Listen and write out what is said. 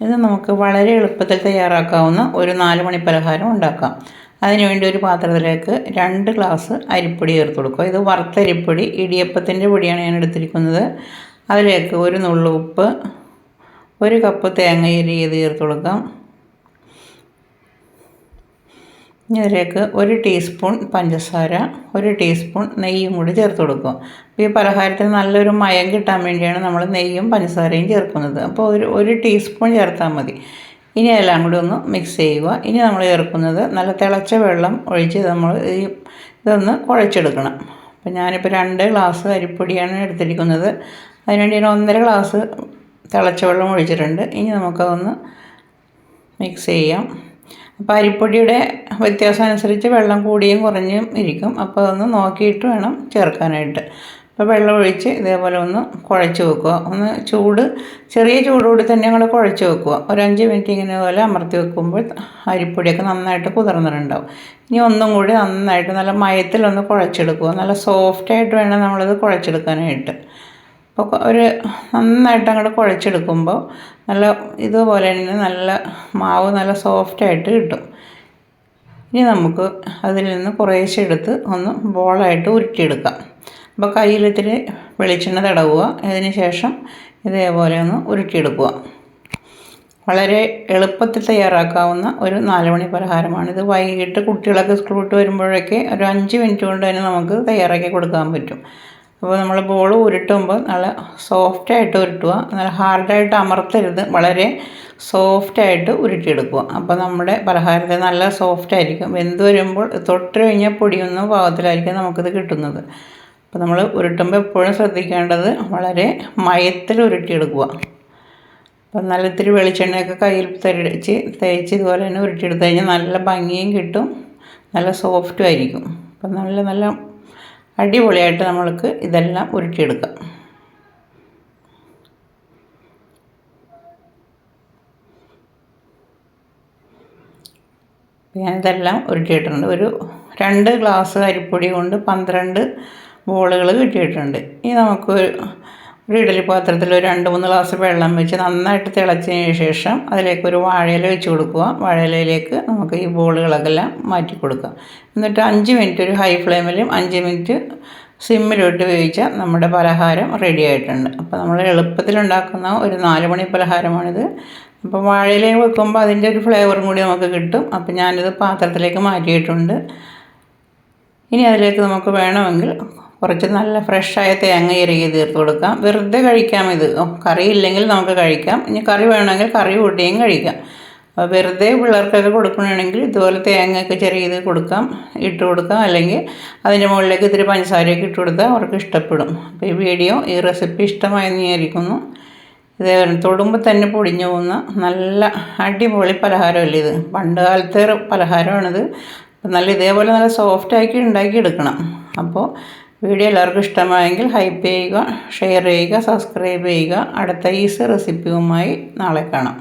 ഇത് നമുക്ക് വളരെ എളുപ്പത്തിൽ തയ്യാറാക്കാവുന്ന ഒരു നാല് മണി പലഹാരം ഉണ്ടാക്കാം. അതിനുവേണ്ടി ഒരു പാത്രത്തിലേക്ക് രണ്ട് ഗ്ലാസ് അരിപ്പൊടി ചേർത്ത് കൊടുക്കുക. ഇത് വറുത്തരിപ്പൊടി ഇടിയപ്പത്തിന്റെ പൊടിയാണ് ഞാൻ എടുത്തിരിക്കുന്നത്. അതിലേക്ക് ഒരു നുള്ളു ഉപ്പ് ഒരു കപ്പ് തേങ്ങ ചെയ്ത് ചേർത്ത് കൊടുക്കാം. ഇനി അതിലേക്ക് ഒരു ടീസ്പൂൺ പഞ്ചസാര ഒരു ടീസ്പൂൺ നെയ്യും കൂടി ചേർത്ത് കൊടുക്കും. അപ്പോൾ ഈ പലഹാരത്തിന് നല്ലൊരു മയം കിട്ടാൻ വേണ്ടിയാണ് നമ്മൾ നെയ്യും പഞ്ചസാരയും ചേർക്കുന്നത്. അപ്പോൾ ഒരു ഒരു ടീസ്പൂൺ ചേർത്താൽ മതി. ഇനി എല്ലാം കൂടി ഒന്ന് മിക്സ് ചെയ്യുക. ഇനി നമ്മൾ ചേർക്കുന്നത് നല്ല തിളച്ച വെള്ളം ഒഴിച്ച് നമ്മൾ ഈ ഇതൊന്ന് കുഴച്ചെടുക്കണം. അപ്പോൾ ഞാനിപ്പോൾ രണ്ട് ഗ്ലാസ് അരിപ്പൊടിയാണ് എടുത്തിരിക്കുന്നത്. അതിനുവേണ്ടി ഞാൻ ഒന്നര ഗ്ലാസ് തിളച്ച വെള്ളം ഒഴിച്ചിട്ടുണ്ട്. ഇനി നമുക്കതൊന്ന് മിക്സ് ചെയ്യാം. അപ്പോൾ അരിപ്പൊടിയുടെ വ്യത്യാസം അനുസരിച്ച് വെള്ളം കൂടിയും കുറഞ്ഞും ഇരിക്കും. അപ്പോൾ അതൊന്ന് നോക്കിയിട്ട് വേണം ചേർക്കാനായിട്ട്. അപ്പോൾ വെള്ളം ഒഴിച്ച് ഇതേപോലെ ഒന്ന് കുഴച്ച് വെക്കുക. ഒന്ന് ചൂട് ചെറിയ ചൂടോടെ തന്നെ ഞങ്ങൾ കുഴച്ച് വെക്കുക. ഒരു അഞ്ച് മിനിറ്റ് ഇങ്ങനെ പോലെ അമർത്തി വെക്കുമ്പോൾ അരിപ്പൊടിയൊക്കെ നന്നായിട്ട് കുതിർന്നിട്ടുണ്ടാവും. ഇനി ഒന്നും കൂടി നന്നായിട്ട് നല്ല മയത്തിലൊന്ന് കുഴച്ചെടുക്കുക. നല്ല സോഫ്റ്റായിട്ട് വേണം നമ്മളത് കുഴച്ചെടുക്കാനായിട്ട്. അപ്പോൾ ഒരു നന്നായിട്ട് അങ്ങോട്ട് കുഴച്ചെടുക്കുമ്പോൾ നല്ല ഇതുപോലെ തന്നെ നല്ല മാവ് നല്ല സോഫ്റ്റായിട്ട് കിട്ടും. ഇനി നമുക്ക് അതിൽ നിന്ന് കുറേശ്ശെ എടുത്ത് ഒന്ന് ബോളായിട്ട് ഉരുട്ടിയെടുക്കാം. അപ്പോൾ കയ്യിൽ വെളിച്ചെണ്ണ തടവുക. അതിന് ശേഷം ഇതേപോലെ ഒന്ന് ഉരുട്ടിയെടുക്കുക. വളരെ എളുപ്പത്തിൽ തയ്യാറാക്കാവുന്ന ഒരു നാലുമണി മണി ഇത് വൈകിട്ട് കുട്ടികളൊക്കെ സ്കൂൾ വിട്ട് വരുമ്പോഴൊക്കെ ഒരു അഞ്ച് മിനിറ്റ് കൊണ്ട് തന്നെ നമുക്ക് തയ്യാറാക്കി കൊടുക്കാൻ പറ്റും. അപ്പോൾ നമ്മൾ ബോൾ ഉരുട്ടുമ്പോൾ നല്ല സോഫ്റ്റായിട്ട് ഉരുട്ടുക നല്ല ഹാർഡായിട്ട് അമർത്തരുത് വളരെ സോഫ്റ്റായിട്ട് ഉരുട്ടിയെടുക്കുക. അപ്പോൾ നമ്മുടെ പലഹാരത്തിൽ നല്ല സോഫ്റ്റ് ആയിരിക്കും. വെന്ത് വരുമ്പോൾ തൊട്ട് കഴിഞ്ഞാൽ പൊടിയൊന്നും പാകത്തിലായിരിക്കും നമുക്കിത് കിട്ടുന്നത്. അപ്പോൾ നമ്മൾ ഉരുട്ടുമ്പോൾ എപ്പോഴും ശ്രദ്ധിക്കേണ്ടത് വളരെ മയത്തിൽ ഉരുട്ടിയെടുക്കുക. അപ്പം നല്ല ഇത്തിരി വെളിച്ചെണ്ണയൊക്കെ കയ്യിൽ തരിച്ച് തേച്ച് ഇതുപോലെ തന്നെ ഉരുട്ടിയെടുത്ത് കഴിഞ്ഞാൽ നല്ല ഭംഗിയും കിട്ടും നല്ല സോഫ്റ്റും ആയിരിക്കും. അപ്പം നല്ല നല്ല അടിപൊളിയായിട്ട് നമ്മൾക്ക് ഇതെല്ലാം ഉരുട്ടിയെടുക്കാം. ഞാനിതെല്ലാം ഉരുട്ടിയിട്ടുണ്ട്. ഒരു രണ്ട് ഗ്ലാസ് അരിപ്പൊടി കൊണ്ട് പന്ത്രണ്ട് ബോളുകൾ കിട്ടിയിട്ടുണ്ട്. ഇനി നമുക്ക് ഒരു ഇഡലി പാത്രത്തിൽ ഒരു രണ്ട് മൂന്ന് ഗ്ലാസ് വെള്ളം വെച്ച് നന്നായിട്ട് തിളച്ചതിന് ശേഷം അതിലേക്ക് ഒരു വാഴയില വെച്ച് കൊടുക്കുക. വാഴയിലയിലേക്ക് നമുക്ക് ഈ ബോളുകളൊക്കെല്ലാം മാറ്റി കൊടുക്കുക. എന്നിട്ട് അഞ്ച് മിനിറ്റ് ഒരു ഹൈ ഫ്ലെയിമിലും അഞ്ച് മിനിറ്റ് സിമ്മിലിട്ട് വേവിച്ചാൽ നമ്മുടെ പലഹാരം റെഡി ആയിട്ടുണ്ട്. അപ്പോൾ നമ്മൾ എളുപ്പത്തിലുണ്ടാക്കുന്ന ഒരു നാല് മണി പലഹാരമാണിത്. അപ്പോൾ വാഴയിലേക്ക് വെക്കുമ്പോൾ അതിന്റെ ഒരു ഫ്ലേവറും കൂടി നമുക്ക് കിട്ടും. അപ്പോൾ ഞാനിത് പാത്രത്തിലേക്ക് മാറ്റിയിട്ടുണ്ട്. ഇനി അതിലേക്ക് നമുക്ക് വേണമെങ്കിൽ കുറച്ച് നല്ല ഫ്രഷായ തേങ്ങ ഇറങ്ങി തീർത്ത് കൊടുക്കാം. വെറുതെ കഴിക്കാം ഇത്. കറി ഇല്ലെങ്കിൽ നമുക്ക് കഴിക്കാം. ഇനി കറി വേണമെങ്കിൽ കറി കൂട്ടിയും കഴിക്കാം. വെറുതെ പിള്ളേർക്കൊക്കെ കൊടുക്കണമെങ്കിൽ ഇതുപോലെ തേങ്ങയൊക്കെ ചെറിയ ഇത് കൊടുക്കാം. ഇട്ട് കൊടുക്കാം. അല്ലെങ്കിൽ അതിന്റെ മുകളിലേക്ക് ഇത്തിരി പഞ്ചസാരയൊക്കെ ഇട്ട് കൊടുത്താൽ അവർക്ക് ഇഷ്ടപ്പെടും. അപ്പോൾ ഈ വീഡിയോ ഈ റെസിപ്പി ഇഷ്ടമായെന്ന് വിചാരിക്കുന്നു. ഇത് തൊടുമ്പോൾ തന്നെ പൊടിഞ്ഞു പോകുന്ന നല്ല അടിപൊളി പലഹാരമല്ലേ ഇത്. പണ്ട് കാലത്തെ പലഹാരമാണിത്. നല്ല ഇതേപോലെ നല്ല സോഫ്റ്റാക്കി ഉണ്ടാക്കി എടുക്കണം. അപ്പോൾ വീഡിയോ എല്ലാവർക്കും ഇഷ്ടമായെങ്കിൽ ഹൈപ്പ് ചെയ്യുക ഷെയർ ചെയ്യുക സബ്സ്ക്രൈബ് ചെയ്യുക. അടുത്ത ഈസി റെസിപ്പിയുമായി നാളെ കാണാം.